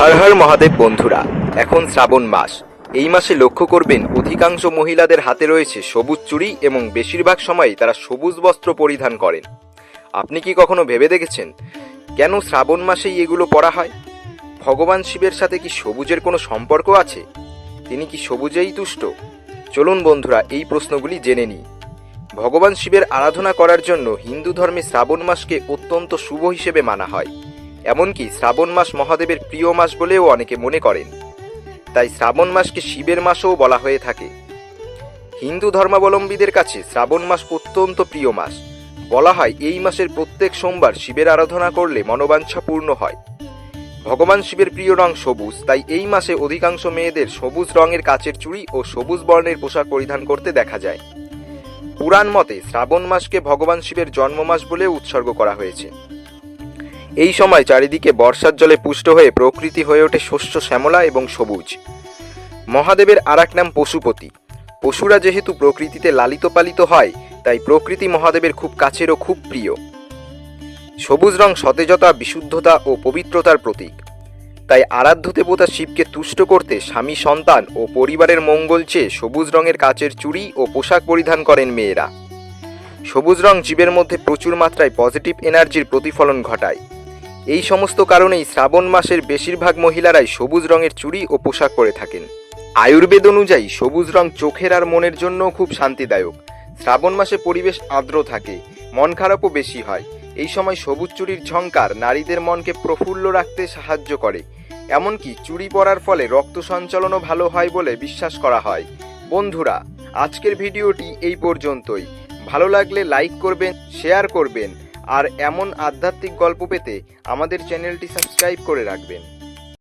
হর হর মহাদেব বন্ধুরা, এখন শ্রাবণ মাস। এই মাসে লক্ষ্য করবেন, অধিকাংশ মহিলাদের হাতে রয়েছে সবুজ চুড়ি এবং বেশিরভাগ সময় তারা সবুজ বস্ত্র পরিধান করেন। আপনি কি কখনো ভেবে দেখেছেন, কেন শ্রাবণ মাসেই এগুলো পরা হয়? ভগবান শিবের সাথে কি সবুজের কোনো সম্পর্ক আছে? তিনি কি সবুজেই তুষ্ট? চলুন বন্ধুরা, এই প্রশ্নগুলি জেনে নিই। ভগবান শিবের আরাধনা করার জন্য হিন্দু ধর্মে শ্রাবণ মাসকে অত্যন্ত শুভ হিসেবে মানা হয়। এমনকি শ্রাবণ মাস মহাদেবের প্রিয় মাস বলেও অনেকে মনে করেন। তাই শ্রাবণ মাসকে শিবের মাসও বলা হয়ে থাকে। হিন্দু ধর্মাবলম্বীদের কাছে শ্রাবণ মাস অত্যন্ত প্রিয় মাস। বলা হয় এই মাসের প্রত্যেক সোমবার শিবের আরাধনা করলে মনোবাঞ্ছা পূর্ণ হয়। ভগবান শিবের প্রিয় রং সবুজ, তাই এই মাসে অধিকাংশ মেয়েদের সবুজ রঙের কাচের চুড়ি ও সবুজ বর্ণের পোশাক পরিধান করতে দেখা যায়। পুরাণ মতে শ্রাবণ মাসকে ভগবান শিবের জন্ম মাস বলে উৎসর্গ করা হয়েছে। এই সময় চারিদিকে বর্ষার জলে পুষ্ট হয়ে প্রকৃতি হয়ে ওঠে শস্য শ্যামলা এবং সবুজ। মহাদেবের আর নাম পশুপতি। পশুরা যেহেতু প্রকৃতিতে লালিত পালিত হয়, তাই প্রকৃতি মহাদেবের খুব কাছেরও খুব প্রিয়। সবুজ রং সতেজতা, বিশুদ্ধতা ও পবিত্রতার প্রতীক। তাই আরাধ্য দেবতা শিবকে তুষ্ট করতে স্বামী সন্তান ও পরিবারের মঙ্গল চেয়ে সবুজ রঙের কাচের চুড়ি ও পোশাক পরিধান করেন মেয়েরা। সবুজ রং জীবের মধ্যে প্রচুর মাত্রায় পজিটিভ এনার্জির প্রতিফলন ঘটায়। এই সমস্ত কারণেই শ্রাবণ মাসের বেশিরভাগ মহিলারাই সবুজ রঙের চুড়ি ও পোশাক পরে থাকেন। আয়ুর্বেদ অনুযায়ী সবুজ রং চোখের আর মনের জন্যও খুব শান্তিদায়ক। শ্রাবণ মাসে পরিবেশ আর্দ্র থাকে, মন খারাপও বেশি হয়। এই সময় সবুজ চুড়ির ঝংকার নারীদের মনকে প্রফুল্ল রাখতে সাহায্য করে। এমনকি চুড়ি পরার ফলে রক্ত সঞ্চালনও ভালো হয় বলে বিশ্বাস করা হয়। বন্ধুরা, আজকের ভিডিওটি এই পর্যন্তই। ভালো লাগলে লাইক করবেন, শেয়ার করবেন আর এমন আধ্যাত্মিক গল্প পেতে আমাদের চ্যানেলটি সাবস্ক্রাইব করে রাখবেন।